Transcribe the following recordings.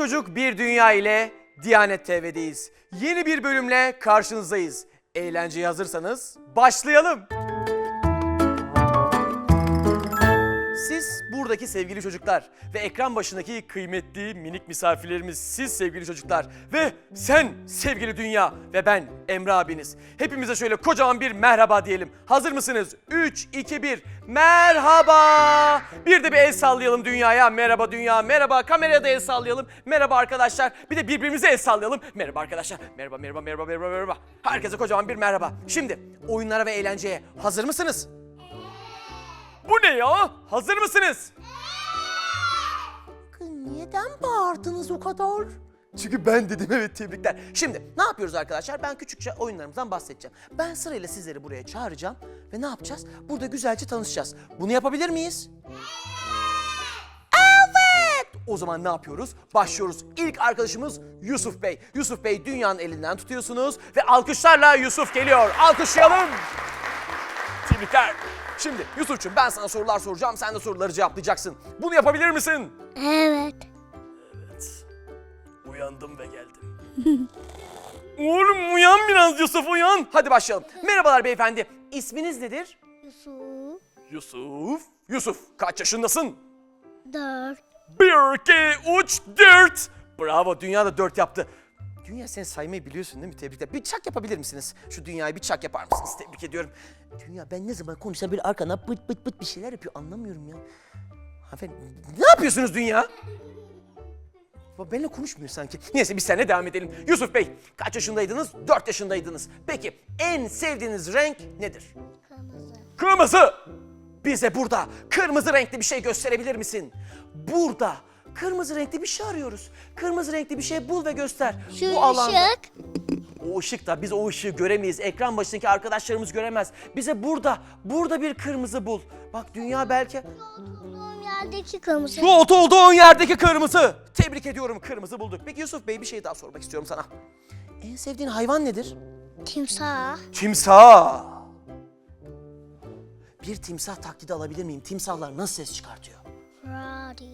çocuk bir dünya ile Diyanet TV'deyiz. Yeni bir bölümle karşınızdayız. Eğlenceye hazırsanız başlayalım. Siz buradaki sevgili çocuklar ve ekran başındaki kıymetli minik misafirlerimiz siz sevgili çocuklar ve sen sevgili dünya ve ben Emre abiniz. Hepimize şöyle kocaman bir merhaba diyelim. Hazır mısınız? 3, 2, 1 merhaba. Bir de bir el sallayalım dünyaya. Merhaba dünya, merhaba kameraya da el sallayalım. Merhaba arkadaşlar. Bir de birbirimize el sallayalım. Merhaba arkadaşlar. Merhaba, merhaba, merhaba, merhaba, merhaba. Herkese kocaman bir merhaba. Şimdi oyunlara ve eğlenceye hazır mısınız? Bu ne ya? Hazır mısınız? Neden bağırdınız o kadar? Çünkü ben dedim evet tebrikler. Şimdi ne yapıyoruz arkadaşlar? Ben küçükçe oyunlarımızdan bahsedeceğim. Ben sırayla sizleri buraya çağıracağım ve ne yapacağız? Burada güzelce tanışacağız. Bunu yapabilir miyiz? Evet! O zaman ne yapıyoruz? Başlıyoruz. İlk arkadaşımız Yusuf Bey. Yusuf Bey dünyanın elinden tutuyorsunuz ve alkışlarla Yusuf geliyor. Alkışlayalım. Tebrikler. Şimdi Yusuf'cum ben sana sorular soracağım. Sen de soruları cevaplayacaksın. Bunu yapabilir misin? Evet. Uyandım ve geldim. Oğlum uyan biraz Yusuf uyan. Hadi başlayalım. Merhabalar beyefendi. İsminiz nedir? Yusuf. Yusuf. Yusuf kaç yaşındasın? Dört. Bir, iki, üç, dört. Bravo dünya da dört yaptı. Dünya sen saymayı biliyorsun değil mi? Tebrikler. Bir çak yapabilir misiniz? Şu dünyayı bir çak yapar mısınız? Tebrik ediyorum. Dünya ben ne zaman konuşsam bir arkana pıt pıt pıt bir şeyler yapıyor. Anlamıyorum ya. Hanımefendi ne yapıyorsunuz dünya? Benimle konuşmuyor sanki. Neyse biz seninle devam edelim. Yusuf Bey kaç yaşındaydınız? Dört yaşındaydınız. Peki en sevdiğiniz renk nedir? Kırmızı. Kırmızı. Bize burada kırmızı renkli bir şey gösterebilir misin? Burada kırmızı renkli bir şey arıyoruz. Kırmızı renkli bir şey bul ve göster. Şu Bu alanda ışık. o ışık da biz o ışığı göremeyiz. Ekran başındaki arkadaşlarımız göremez. Bize burada, burada bir kırmızı bul. Bak dünya belki Oturduğum yerdeki kırmızı. şu oto olduğun yerdeki kırmızı. Tebrik ediyorum kırmızı bulduk. Peki Yusuf Bey bir şey daha sormak istiyorum sana. En sevdiğin hayvan nedir? Timsah. Timsah. Bir timsah taklidi alabilir miyim? Timsahlar nasıl ses çıkartıyor? Radyo.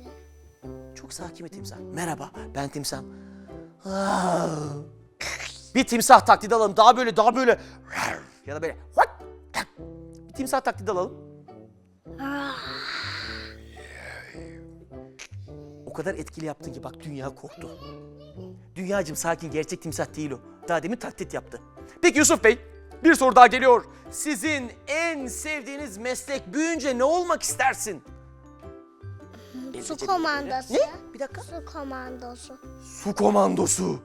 Çok sakin bir timsah. Merhaba, ben timsah. Ah. Bir timsah taklidi alalım. Daha böyle, daha böyle. Ya da böyle. Bir timsah taklidi alalım. O kadar etkili yaptın ki bak dünya korktu. Dünyacım sakin, gerçek timsah değil o. Daha demin taklit yaptı. Peki Yusuf Bey, bir soru daha geliyor. Sizin en sevdiğiniz meslek büyüyünce ne olmak istersin? Su komandosu. Ne? Bir dakika. Su komandosu. Su komandosu.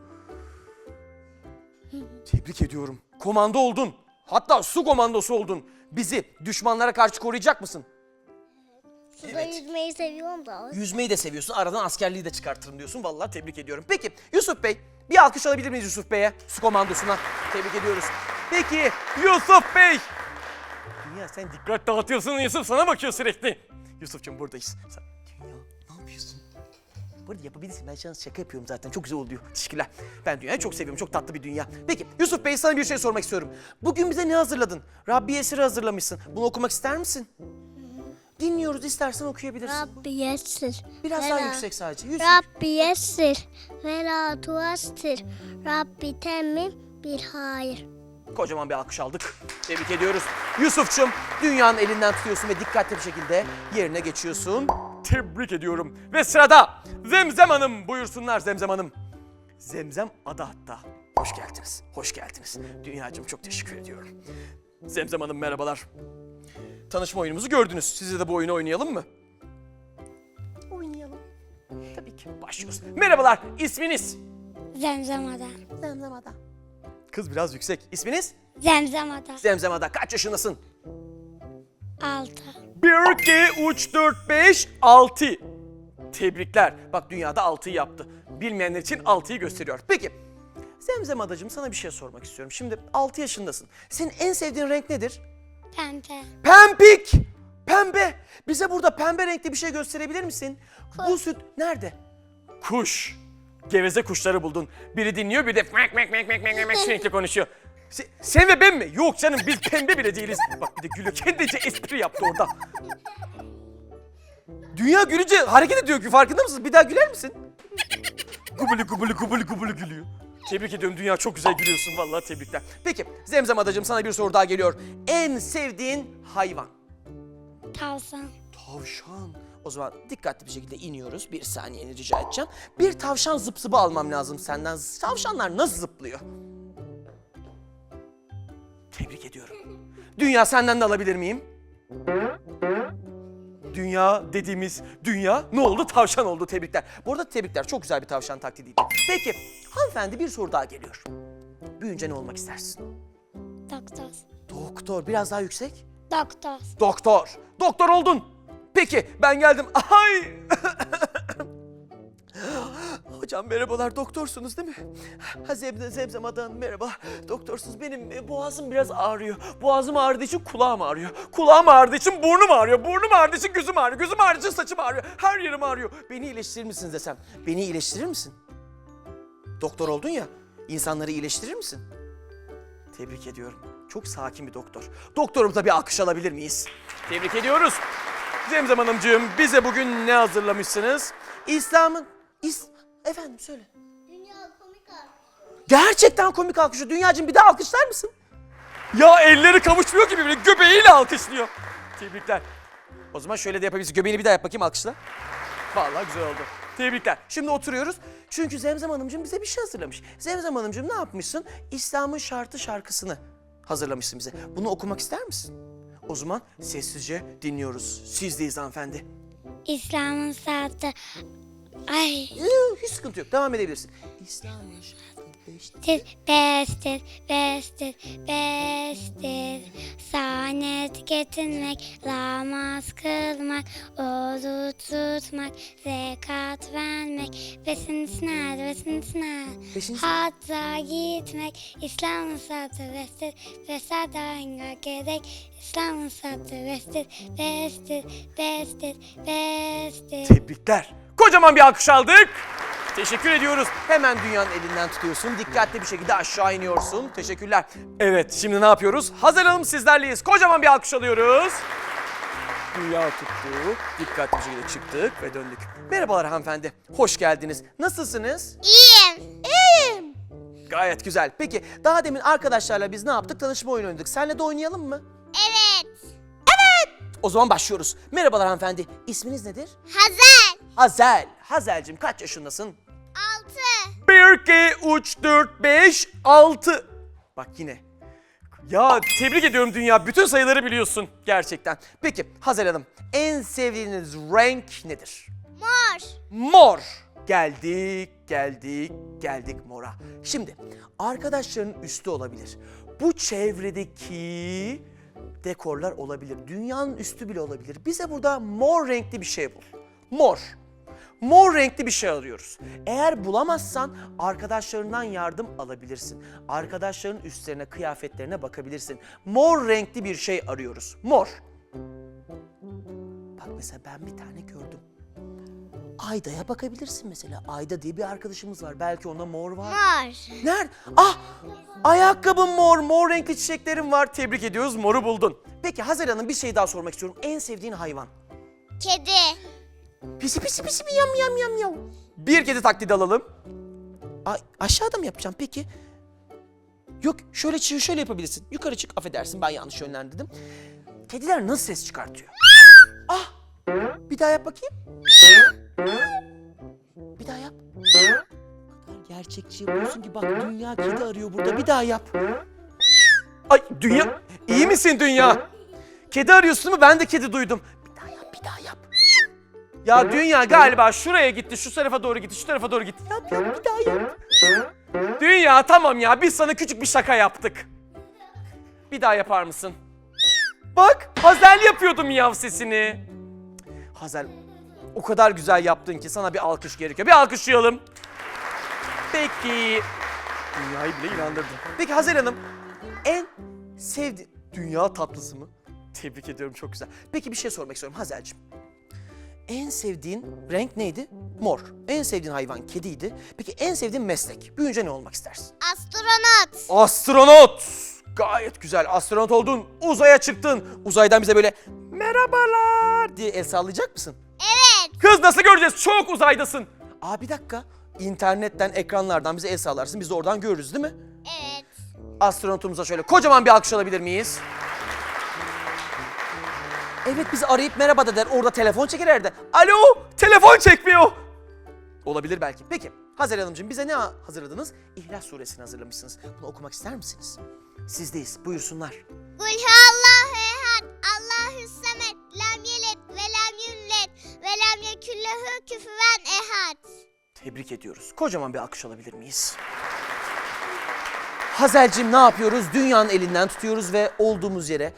Tebrik ediyorum. Komando oldun. Hatta su komandosu oldun. Bizi düşmanlara karşı koruyacak mısın? Suda yüzmeyi seviyorum da. Yüzmeyi de seviyorsun. Aradan askerliği de çıkartırım diyorsun. Vallahi tebrik ediyorum. Peki Yusuf Bey, bir alkış alabilir miyiz Yusuf Bey'e? Su komandosuna. Tebrik ediyoruz. Peki Yusuf Bey. Dünya sen dikkat dağıtıyorsun Yusuf. Sana bakıyor sürekli. Yusuf'cum buradayız. Sen? Bu arada yapabilirsin. Ben şu an şaka yapıyorum zaten. Çok güzel oluyor. Teşekkürler. Ben dünyayı çok seviyorum. Çok tatlı bir dünya. Peki Yusuf Bey sana bir şey sormak istiyorum. Bugün bize ne hazırladın? Rabbi eseri hazırlamışsın. Bunu okumak ister misin? Dinliyoruz. istersen okuyabilirsin. Rabbi yessir. Biraz daha yüksek sadece. Yüksek. Rabbi yessir. Ve la tuassir. Rabbi temmim bir hayır. Kocaman bir alkış aldık. Tebrik ediyoruz. Yusuf'cum dünyanın elinden tutuyorsun ve dikkatli bir şekilde yerine geçiyorsun. Tebrik ediyorum. Ve sırada Zemzem Hanım buyursunlar Zemzem Hanım. Zemzem ada hatta. Hoş geldiniz. Hoş geldiniz. Dünyacığım çok teşekkür ediyorum. Zemzem Hanım merhabalar. Tanışma oyunumuzu gördünüz. Size de bu oyunu oynayalım mı? Oynayalım. Tabii ki. Başlıyoruz. Merhabalar. İsminiz? Zemzemada. Zemzemada. Kız biraz yüksek. İsminiz? Zemzemada. Zemzemada. Kaç yaşındasın? Altı. 1, 2, 3, 4, 5, 6. Tebrikler. Bak dünyada 6'yı yaptı. Bilmeyenler için 6'yı gösteriyor. Peki. Zemzem adacığım sana bir şey sormak istiyorum. Şimdi 6 yaşındasın. Senin en sevdiğin renk nedir? Pembe. Pembik. Pembe. Bize burada pembe renkli bir şey gösterebilir misin? Bu süt nerede? Kuş. Geveze kuşları buldun. Biri dinliyor bir de mek mek mek mek mek mek sürekli konuşuyor. Se- sen ve ben mi? Yok canım biz pembe bile değiliz. Bak bir de gülüyor. Kendince espri yaptı orada. Dünya gülünce hareket ediyor ki farkında mısınız? Bir daha güler misin? Gubuli gubuli gubuli gubuli gülüyor. Tebrik ediyorum Dünya çok güzel gülüyorsun vallahi tebrikler. Peki Zemzem adacığım sana bir soru daha geliyor. En sevdiğin hayvan? Tavşan. Tavşan. O zaman dikkatli bir şekilde iniyoruz. Bir saniyeni rica edeceğim. Bir tavşan zıp zıbı almam lazım senden. Tavşanlar nasıl zıplıyor? Tebrik ediyorum. Dünya senden de alabilir miyim? Dünya dediğimiz dünya ne oldu? Tavşan oldu tebrikler. Bu arada tebrikler çok güzel bir tavşan taklidiydi. Peki hanımefendi bir soru daha geliyor. Büyünce ne olmak istersin? Doktor. Doktor biraz daha yüksek. Doktor. Doktor. Doktor oldun. Peki ben geldim. Ay. Hocam merhabalar doktorsunuz değil mi? Ha Zebze, Zemzem Adan merhaba. Doktorsunuz benim e, boğazım biraz ağrıyor. Boğazım ağrıdığı için kulağım ağrıyor. Kulağım ağrıdığı için burnum ağrıyor. Burnum ağrıdığı için gözüm ağrıyor. Gözüm ağrıdığı için saçım ağrıyor. Her yerim ağrıyor. Beni iyileştirir misiniz desem. Beni iyileştirir misin? Doktor oldun ya. insanları iyileştirir misin? Tebrik ediyorum. Çok sakin bir doktor. Doktorumuza bir alkış alabilir miyiz? Tebrik ediyoruz. Zemzem Hanımcığım bize bugün ne hazırlamışsınız? İslam'ın... İs... Efendim söyle. Dünya komik Gerçekten komik alkışı. Dünyacığım bir daha alkışlar mısın? Ya elleri kavuşmuyor ki birbirine. Göbeğiyle alkışlıyor. Tebrikler. O zaman şöyle de yapabiliriz. Göbeğini bir daha yap bakayım alkışla. Vallahi güzel oldu. Tebrikler. Şimdi oturuyoruz. Çünkü Zemzem Hanımcığım bize bir şey hazırlamış. Zemzem Hanımcığım ne yapmışsın? İslam'ın şartı şarkısını hazırlamışsın bize. Bunu okumak ister misin? O zaman sessizce dinliyoruz. Sizdeyiz hanımefendi. İslam'ın saati. Ay. Yoo, Hiç sıkıntı yok. Devam edebilirsin. İslam'ın bestir, bestir, bestir. Saanet getirmek, namaz kılmak, oruç tutmak, zekat vermek, besin sınav, besin sınav. Beşinci- Hatta gitmek, İslam'ın satı vestir, vesadan gerek. İslam'ın satı vestir, vestir, vestir, vestir. Tebrikler. Kocaman bir alkış aldık. Teşekkür ediyoruz. Hemen dünyanın elinden tutuyorsun. Dikkatli bir şekilde aşağı iniyorsun. Teşekkürler. Evet şimdi ne yapıyoruz? Hazırlanalım sizlerleyiz. Kocaman bir alkış alıyoruz. Dünya tuttu. Dikkatli bir şekilde çıktık ve döndük. Merhabalar hanımefendi. Hoş geldiniz. Nasılsınız? İyiyim. İyiyim. Gayet güzel. Peki daha demin arkadaşlarla biz ne yaptık? Tanışma oyunu oynadık. Senle de oynayalım mı? Evet. O zaman başlıyoruz. Merhabalar hanımefendi. İsminiz nedir? Hazel. Hazel. Hazel'cim kaç yaşındasın? Altı. 1, 2, 3, 4, 5, 6. Bak yine. Ya tebrik ediyorum dünya. Bütün sayıları biliyorsun gerçekten. Peki Hazel Hanım en sevdiğiniz renk nedir? Mor. Mor. Geldik, geldik, geldik mora. Şimdi arkadaşların üstü olabilir. Bu çevredeki dekorlar olabilir. Dünyanın üstü bile olabilir. Bize burada mor renkli bir şey bul. Mor. Mor renkli bir şey arıyoruz. Eğer bulamazsan arkadaşlarından yardım alabilirsin. Arkadaşların üstlerine, kıyafetlerine bakabilirsin. Mor renkli bir şey arıyoruz. Mor. Bak mesela ben bir tane gördüm. Ayda'ya bakabilirsin mesela. Ayda diye bir arkadaşımız var. Belki onda mor var. Mor. Nerede? Ah! Ayakkabım mor, mor renkli çiçeklerim var. Tebrik ediyoruz, moru buldun. Peki Hazel Hanım bir şey daha sormak istiyorum. En sevdiğin hayvan? Kedi. Pisi pisi pisi mi yam yam yam yam. Bir kedi taklidi alalım. Ay, aşağıda mı yapacağım peki? Yok şöyle çı- şöyle yapabilirsin. Yukarı çık affedersin ben yanlış yönlendirdim. Kediler nasıl ses çıkartıyor? Ah! Bir daha yap bakayım. Bir daha yap. Gerçekçi yapıyorsun ki bak dünya kedi arıyor burada. Bir daha yap. Ay dünya iyi misin dünya? Kedi arıyorsun mi? Ben de kedi duydum. Ya dünya galiba şuraya gitti, şu tarafa doğru gitti, şu tarafa doğru gitti. Yap yap bir daha yap. Dünya tamam ya biz sana küçük bir şaka yaptık. Bir daha yapar mısın? Bak Hazel yapıyordum miyav sesini. Hazel o kadar güzel yaptın ki sana bir alkış gerekiyor. Bir alkışlayalım. Peki. Dünyayı bile inandırdın. Peki Hazel Hanım en sevdi dünya tatlısı mı? Tebrik ediyorum çok güzel. Peki bir şey sormak istiyorum Hazel'cim. En sevdiğin renk neydi? Mor. En sevdiğin hayvan kediydi. Peki en sevdiğin meslek? Büyünce ne olmak istersin? Astronot. Astronot. Gayet güzel. Astronot oldun. Uzaya çıktın. Uzaydan bize böyle merhabalar diye el sallayacak mısın? Evet. Kız nasıl göreceğiz? Çok uzaydasın. Aa bir dakika. internetten, ekranlardan bize el sallarsın. Biz de oradan görürüz değil mi? Evet. Astronotumuza şöyle kocaman bir alkış alabilir miyiz? Evet bizi arayıp merhaba da der. Orada telefon çeker herhalde. Alo telefon çekmiyor. Olabilir belki. Peki Hazer Hanımcığım bize ne hazırladınız? İhlas suresini hazırlamışsınız. Bunu okumak ister misiniz? Sizdeyiz. Buyursunlar. Kul huvallahu ehad. Allahu samet. Lem yelet ve lem yullet ve lem yekun lehu küfüven ehad. Tebrik ediyoruz. Kocaman bir alkış alabilir miyiz? Hazelcim ne yapıyoruz? Dünyanın elinden tutuyoruz ve olduğumuz yere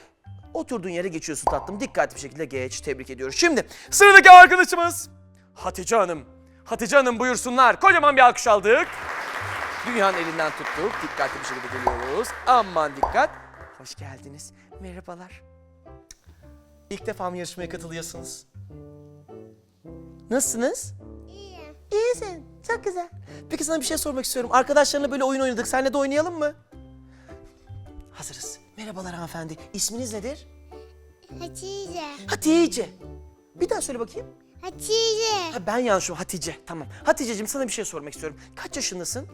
oturduğun yere geçiyorsun tatlım. Dikkatli bir şekilde geç. Tebrik ediyoruz. Şimdi sıradaki arkadaşımız Hatice Hanım. Hatice Hanım buyursunlar. Kocaman bir alkış aldık. Dünyanın elinden tuttuk. Dikkatli bir şekilde geliyoruz. Aman dikkat. Hoş geldiniz. Merhabalar. İlk defa mı yarışmaya katılıyorsunuz? Nasılsınız? İyi. İyisin. Çok güzel. Peki sana bir şey sormak istiyorum. Arkadaşlarınla böyle oyun oynadık. Seninle de oynayalım mı? Hazırız. Merhabalar hanımefendi. İsminiz nedir? Hatice. Hatice. Bir daha söyle bakayım. Hatice. Ha, ben yanlışım. Hatice. Tamam. Hatice'cim sana bir şey sormak istiyorum. Kaç yaşındasın?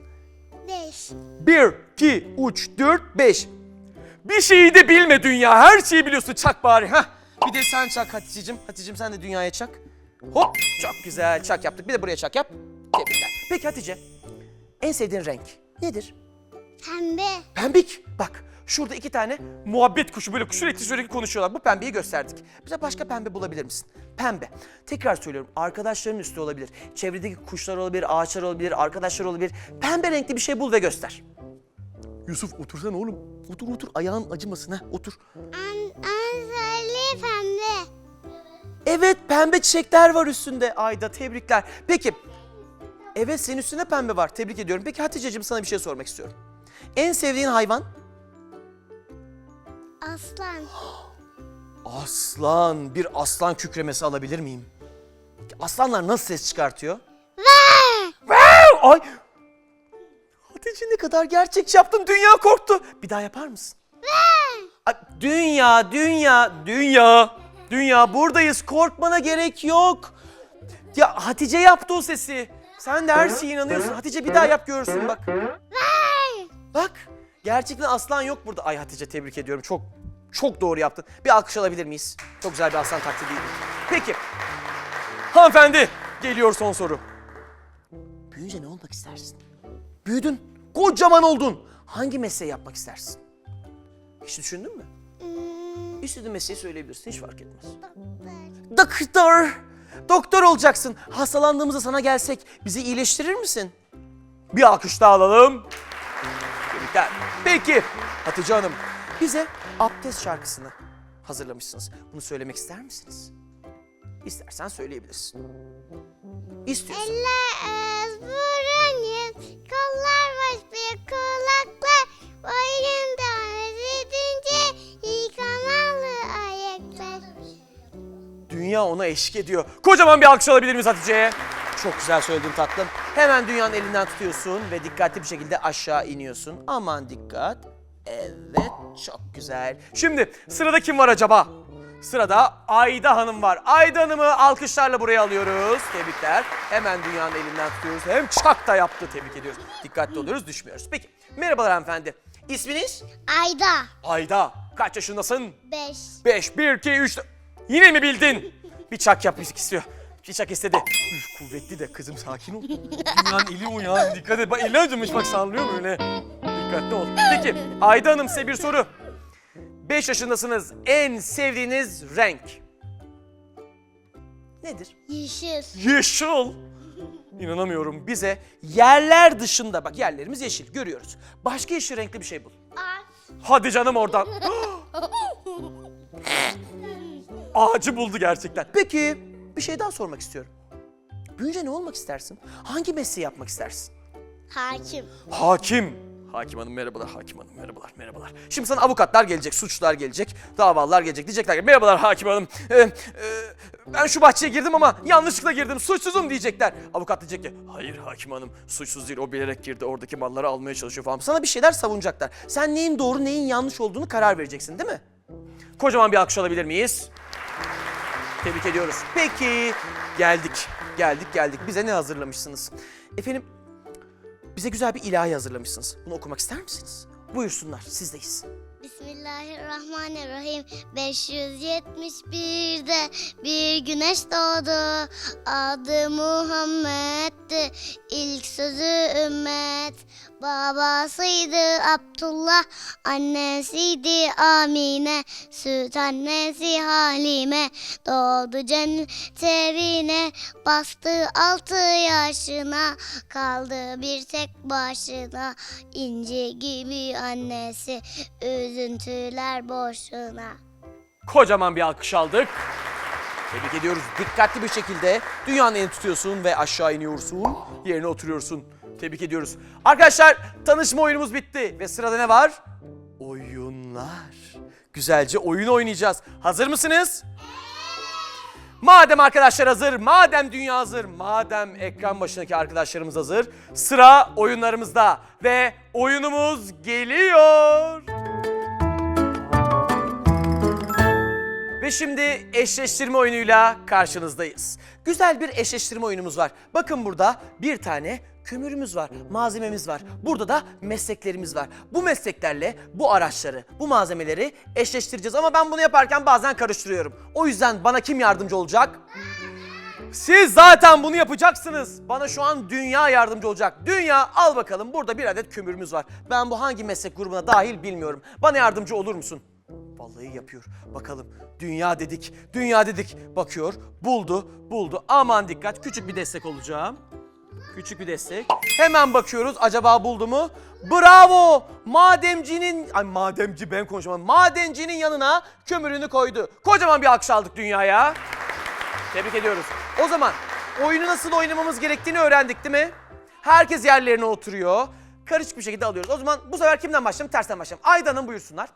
Beş. 1, 2, 3, 4, 5. Bir şeyi de bilme dünya. Her şeyi biliyorsun. Çak bari. Hah. Bir de sen çak Hatice'cim. Hatice'cim sen de dünyaya çak. Hop. Çok güzel. Çak yaptık. Bir de buraya çak yap. Tebrikler. Peki Hatice. En sevdiğin renk nedir? Pembe. Pembik. Bak şurada iki tane muhabbet kuşu böyle sürekli sürekli konuşuyorlar. Bu pembeyi gösterdik. Bize başka pembe bulabilir misin? Pembe. Tekrar söylüyorum arkadaşların üstü olabilir. Çevredeki kuşlar olabilir, ağaçlar olabilir, arkadaşlar olabilir. Pembe renkli bir şey bul ve göster. Yusuf otursana oğlum. Otur otur ayağın acımasın ha otur. An, an söyle pembe. Evet pembe çiçekler var üstünde Ayda tebrikler. Peki evet senin üstünde pembe var tebrik ediyorum. Peki Hatice'cim sana bir şey sormak istiyorum. En sevdiğin hayvan? Aslan. Aslan. Bir aslan kükremesi alabilir miyim? Aslanlar nasıl ses çıkartıyor? Ay! Hatice ne kadar gerçekçi yaptın. Dünya korktu. Bir daha yapar mısın? Ay, Dünya, dünya, dünya. Dünya buradayız. Korkmana gerek yok. Ya Hatice yaptı o sesi. Sen de her şeye inanıyorsun. Hatice bir daha yap görürsün bak. Bak. Gerçekten aslan yok burada. Ay Hatice tebrik ediyorum. Çok çok doğru yaptın. Bir alkış alabilir miyiz? Çok güzel bir aslan taklidiydi. Peki. Hanımefendi geliyor son soru. Büyüyünce ne olmak istersin? Büyüdün. Kocaman oldun. Hangi mesleği yapmak istersin? Hiç düşündün mü? Hmm, İstediğin mesleği söyleyebilirsin. Hiç fark etmez. doktor. Doktor. Doktor olacaksın. Hastalandığımızda sana gelsek bizi iyileştirir misin? Bir alkış daha alalım. Tebrikler. Peki Hatice Hanım bize abdest şarkısını hazırlamışsınız. Bunu söylemek ister misiniz? İstersen söyleyebilirsin. İstiyorsan. Eller burun kollar baş bir kulaklar, boyun dans edince yıkamalı ayaklar. Dünya ona eşlik ediyor. Kocaman bir alkış alabilir miyiz Hatice'ye? Çok güzel söyledin tatlım. Hemen dünyanın elinden tutuyorsun ve dikkatli bir şekilde aşağı iniyorsun. Aman dikkat. Evet, çok güzel. Şimdi sırada kim var acaba? Sırada Ayda Hanım var. Ayda Hanım'ı alkışlarla buraya alıyoruz. Tebrikler. Hemen dünyanın elinden tutuyoruz. Hem çak da yaptı. Tebrik ediyoruz. Dikkatli oluyoruz, düşmüyoruz. Peki, merhabalar hanımefendi. İsminiz? Ayda. Ayda. Kaç yaşındasın? Beş. 5, 1, 2, 3. Yine mi bildin? Bir çak yapmak istiyor. Bir çak istedi. Üf, kuvvetli de kızım sakin ol. Dünyanın eli o ya. Dikkat et. Bak eli acımış bak sallıyor böyle. Dikkatli ol. Peki Ayda Hanım size bir soru. 5 yaşındasınız. En sevdiğiniz renk? Nedir? Yeşil. Yeşil. İnanamıyorum. Bize yerler dışında bak yerlerimiz yeşil görüyoruz. Başka yeşil renkli bir şey bul. Ağaç. Hadi canım oradan. Ağacı buldu gerçekten. Peki bir şey daha sormak istiyorum. Büyünce ne olmak istersin? Hangi mesleği yapmak istersin? Hakim. Hakim. Hakim hanım merhabalar, hakim hanım merhabalar, merhabalar. Şimdi sana avukatlar gelecek, suçlular gelecek, davalar gelecek. Diyecekler ki merhabalar hakim hanım. Ee, e, ben şu bahçeye girdim ama yanlışlıkla girdim, suçsuzum diyecekler. Avukat diyecek ki hayır hakim hanım suçsuz değil o bilerek girdi oradaki malları almaya çalışıyor falan. Sana bir şeyler savunacaklar. Sen neyin doğru neyin yanlış olduğunu karar vereceksin değil mi? Kocaman bir alkış alabilir miyiz? Tebrik ediyoruz. Peki geldik. Geldik geldik. Bize ne hazırlamışsınız? Efendim bize güzel bir ilahi hazırlamışsınız. Bunu okumak ister misiniz? Buyursunlar sizdeyiz. Bismillahirrahmanirrahim 571'de bir güneş doğdu Adı Muhammed'di İlk sözü ümmet Babasıydı Abdullah Annesiydi Amine Süt annesi Halime Doğdu cennet evine Bastı altı yaşına Kaldı bir tek başına İnci gibi annesi Üzüntüler boşuna Kocaman bir alkış aldık. Tebrik ediyoruz. Dikkatli bir şekilde dünyanın elini tutuyorsun ve aşağı iniyorsun. Yerine oturuyorsun. Tebrik ediyoruz. Arkadaşlar tanışma oyunumuz bitti. Ve sırada ne var? Oyunlar. Güzelce oyun oynayacağız. Hazır mısınız? Madem arkadaşlar hazır, madem dünya hazır, madem ekran başındaki arkadaşlarımız hazır, sıra oyunlarımızda ve oyunumuz geliyor. Ve şimdi eşleştirme oyunuyla karşınızdayız. Güzel bir eşleştirme oyunumuz var. Bakın burada bir tane kömürümüz var, malzememiz var. Burada da mesleklerimiz var. Bu mesleklerle bu araçları, bu malzemeleri eşleştireceğiz. Ama ben bunu yaparken bazen karıştırıyorum. O yüzden bana kim yardımcı olacak? Siz zaten bunu yapacaksınız. Bana şu an dünya yardımcı olacak. Dünya al bakalım burada bir adet kömürümüz var. Ben bu hangi meslek grubuna dahil bilmiyorum. Bana yardımcı olur musun? Vallahi yapıyor. Bakalım. Dünya dedik. Dünya dedik. Bakıyor. Buldu. Buldu. Aman dikkat. Küçük bir destek olacağım. Küçük bir destek. Hemen bakıyoruz. Acaba buldu mu? Bravo! Madencinin... Ay mademci ben konuşamam. Madencinin yanına kömürünü koydu. Kocaman bir alkış aldık dünyaya. Tebrik ediyoruz. O zaman oyunu nasıl oynamamız gerektiğini öğrendik değil mi? Herkes yerlerine oturuyor. Karışık bir şekilde alıyoruz. O zaman bu sefer kimden başlayalım? Tersten başlayalım. Ayda Hanım buyursunlar.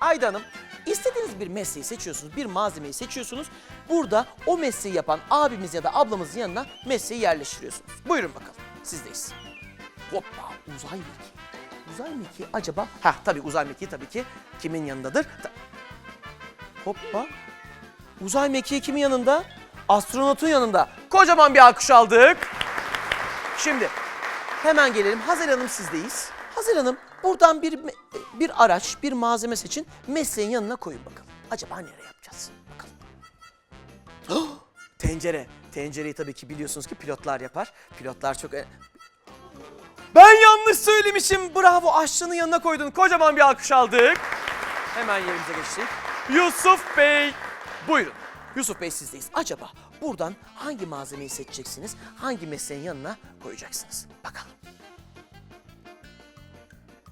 Ayda Hanım, istediğiniz bir mesleği seçiyorsunuz, bir malzemeyi seçiyorsunuz. Burada o mesleği yapan abimiz ya da ablamızın yanına mesleği yerleştiriyorsunuz. Buyurun bakalım, sizdeyiz. Hoppa, uzay mekiği. Uzay mekiği acaba? Ha tabii uzay mekiği tabii ki kimin yanındadır? Ta- Hoppa. Uzay mekiği kimin yanında? Astronotun yanında. Kocaman bir alkış aldık. Şimdi hemen gelelim. Hazel Hanım sizdeyiz. Hazel Hanım buradan bir bir araç, bir malzeme seçin. Mesleğin yanına koyun bakalım. Acaba nereye yapacağız? Bakalım. Tencere. Tencereyi tabii ki biliyorsunuz ki pilotlar yapar. Pilotlar çok... e- Ben yanlış söylemişim. Bravo aşçının yanına koydun. Kocaman bir alkış aldık. Hemen yerimize geçtik. Yusuf Bey. Buyurun. Yusuf Bey sizdeyiz. Acaba buradan hangi malzemeyi seçeceksiniz? Hangi mesleğin yanına koyacaksınız? Bakalım.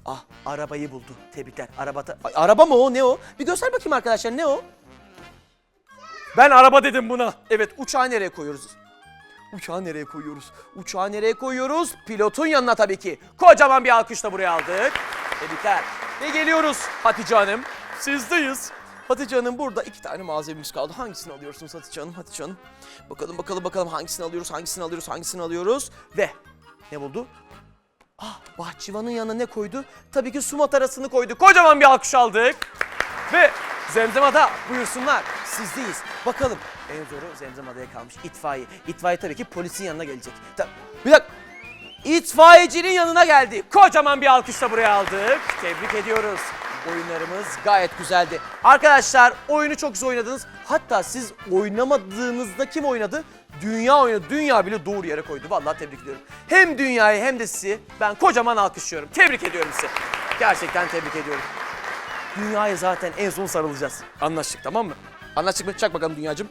Ah arabayı buldu. Tebrikler. Araba, ta- Ay, araba mı o? Ne o? Bir göster bakayım arkadaşlar ne o? Ben araba dedim buna. Evet uçağı nereye koyuyoruz? Uçağı nereye koyuyoruz? Uçağı nereye koyuyoruz? Pilotun yanına tabii ki. Kocaman bir alkış da buraya aldık. Tebrikler. Ve geliyoruz Hatice Hanım. Sizdeyiz. Hatice Hanım burada iki tane malzememiz kaldı. Hangisini alıyorsunuz Hatice Hanım? Hatice Hanım. Bakalım bakalım bakalım hangisini alıyoruz, hangisini alıyoruz, hangisini alıyoruz. Ve ne buldu? Ah bahçıvanın yanına ne koydu? Tabii ki su matarasını koydu. Kocaman bir alkış aldık. Ve Zemzem Ada buyursunlar. Sizdeyiz. Bakalım en zoru Zemzem Ada'ya kalmış. İtfaiye. İtfaiye tabii ki polisin yanına gelecek. Ta- bir dakika. İtfaiyecinin yanına geldi. Kocaman bir alkışla buraya aldık. Tebrik ediyoruz. Oyunlarımız gayet güzeldi. Arkadaşlar oyunu çok güzel oynadınız. Hatta siz oynamadığınızda kim oynadı? Dünya oynadı. Dünya bile doğru yere koydu. Vallahi tebrik ediyorum. Hem dünyayı hem de sizi ben kocaman alkışlıyorum. Tebrik ediyorum sizi. Gerçekten tebrik ediyorum. Dünyaya zaten en son sarılacağız. Anlaştık tamam mı? Anlaştık mı? Çak bakalım dünyacım.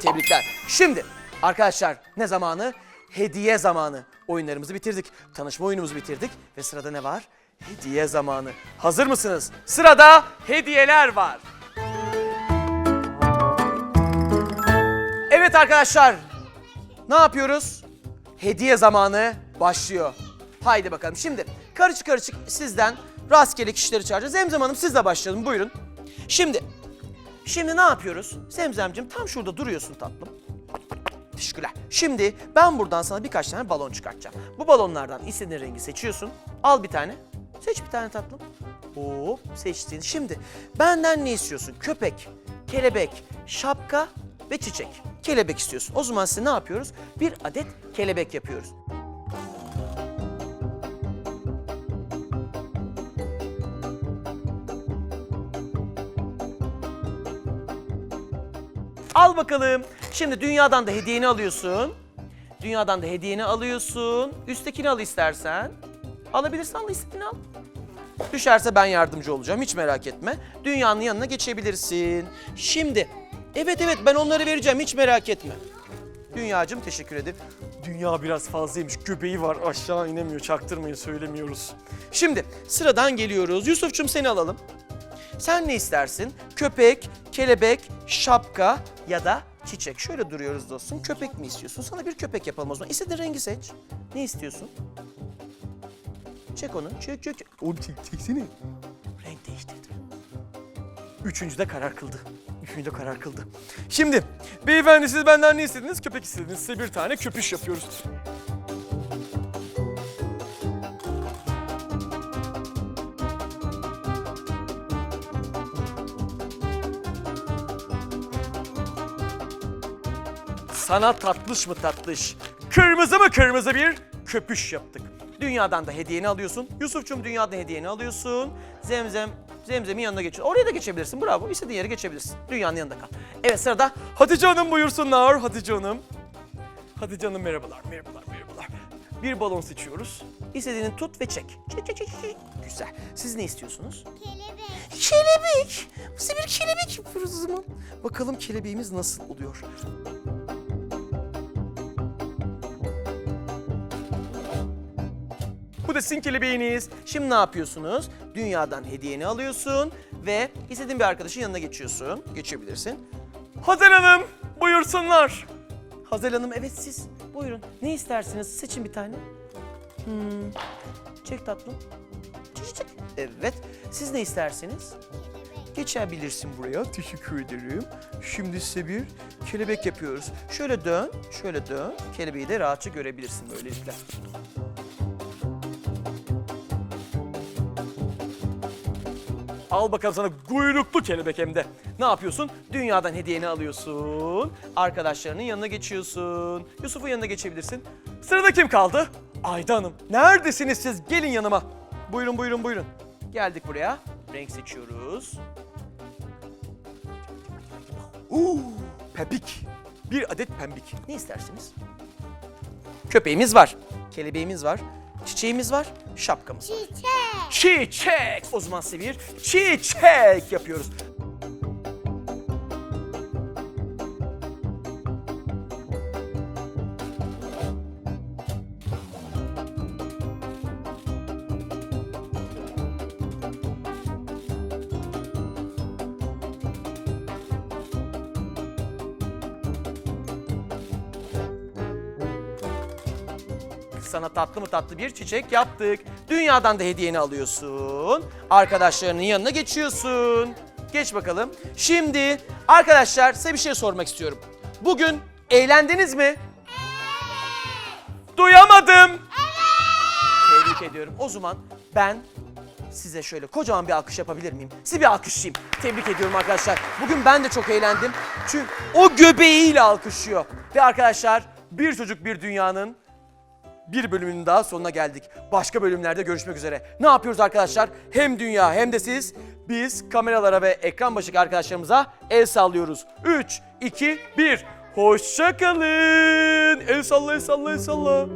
Tebrikler. Şimdi arkadaşlar ne zamanı? Hediye zamanı. Oyunlarımızı bitirdik. Tanışma oyunumuzu bitirdik. Ve sırada ne var? Hediye zamanı. Hazır mısınız? Sırada hediyeler var. Evet arkadaşlar. Ne yapıyoruz? Hediye zamanı başlıyor. Haydi bakalım. Şimdi karışık karışık sizden rastgele kişileri çağıracağız. Zemzem Hanım sizle başlayalım. Buyurun. Şimdi Şimdi ne yapıyoruz? Zemzemcim tam şurada duruyorsun tatlım. Teşekkürler. Şimdi ben buradan sana birkaç tane balon çıkartacağım. Bu balonlardan istediğin rengi seçiyorsun. Al bir tane. Seç bir tane tatlım. Hop seçtin. Şimdi benden ne istiyorsun? Köpek, kelebek, şapka ve çiçek. Kelebek istiyorsun. O zaman size ne yapıyoruz? Bir adet kelebek yapıyoruz. Al bakalım. Şimdi dünyadan da hediyeni alıyorsun. Dünyadan da hediyeni alıyorsun. Üsttekini al istersen. Alabilirsen al istediğini al. Düşerse ben yardımcı olacağım hiç merak etme. Dünyanın yanına geçebilirsin. Şimdi evet evet ben onları vereceğim hiç merak etme. Dünyacım teşekkür ederim. Dünya biraz fazlaymış. Göbeği var aşağı inemiyor. Çaktırmayın söylemiyoruz. Şimdi sıradan geliyoruz. Yusuf'cum seni alalım. Sen ne istersin? Köpek, kelebek, şapka ya da çiçek. Şöyle duruyoruz dostum. Köpek mi istiyorsun? Sana bir köpek yapalım o zaman. İstediğin rengi seç. Ne istiyorsun? Çek onu. Çek çek. çek. Oğlum çek, çeksene. Renk değiştirdim. Üçüncüde karar kıldı. Üçüncüde karar kıldı. Şimdi beyefendi siz benden ne istediniz? Köpek istediniz. Size bir tane köpüş yapıyoruz. Sana tatlış mı tatlış? Kırmızı mı kırmızı bir köpüş yaptık. Dünyadan da hediyeni alıyorsun. Yusuf'cum dünyadan hediyeni alıyorsun. Zemzem, Zemzem'in yanına geçiyorsun. Oraya da geçebilirsin. Bravo. İstediğin yere geçebilirsin. Dünyanın yanında kal. Evet sırada Hatice Hanım buyursunlar. Hatice Hanım. Hatice Hanım merhabalar, merhabalar, merhabalar. Bir balon seçiyoruz. İstediğini tut ve çek. Çek, çek, çek, çek. Güzel. Siz ne istiyorsunuz? Kelebek. Kelebek. Size bir kelebek yapıyoruz o zaman. Bakalım kelebeğimiz nasıl oluyor? Bu da sizin kelebeğiniz. Şimdi ne yapıyorsunuz? Dünyadan hediyeni alıyorsun ve istediğin bir arkadaşın yanına geçiyorsun. Geçebilirsin. Hazel Hanım buyursunlar. Hazel Hanım evet siz. Buyurun. Ne istersiniz? Seçin bir tane. Hmm. Çek tatlım. Çek çek. Evet. Siz ne istersiniz? Geçebilirsin buraya. Teşekkür ederim. Şimdi size bir kelebek yapıyoruz. Şöyle dön, şöyle dön. Kelebeği de rahatça görebilirsin böylelikle. Al bakalım sana kuyruklu kelebek hem de. Ne yapıyorsun? Dünyadan hediyeni alıyorsun. Arkadaşlarının yanına geçiyorsun. Yusuf'un yanına geçebilirsin. Sırada kim kaldı? Ayda Hanım. Neredesiniz siz? Gelin yanıma. Buyurun buyurun buyurun. Geldik buraya. Renk seçiyoruz. Oo, pembik. Bir adet pembik. Ne istersiniz? Köpeğimiz var. Kelebeğimiz var. Çiçeğimiz var. Şapkamız var. Çiçek. Çiçek. O zaman size bir çiçek yapıyoruz. Tatlı mı tatlı bir çiçek yaptık. Dünyadan da hediyeni alıyorsun. Arkadaşlarının yanına geçiyorsun. Geç bakalım. Şimdi arkadaşlar size bir şey sormak istiyorum. Bugün eğlendiniz mi? Duyamadım. Tebrik ediyorum. O zaman ben size şöyle kocaman bir alkış yapabilir miyim? Size bir alkışlayayım. Tebrik ediyorum arkadaşlar. Bugün ben de çok eğlendim. Çünkü o göbeğiyle alkışlıyor. Ve arkadaşlar bir çocuk bir dünyanın bir bölümünün daha sonuna geldik. Başka bölümlerde görüşmek üzere. Ne yapıyoruz arkadaşlar? Hem dünya hem de siz biz kameralara ve ekran başındaki arkadaşlarımıza el sallıyoruz. 3, 2, 1. Hoşça kalın. El salla, el salla, el salla.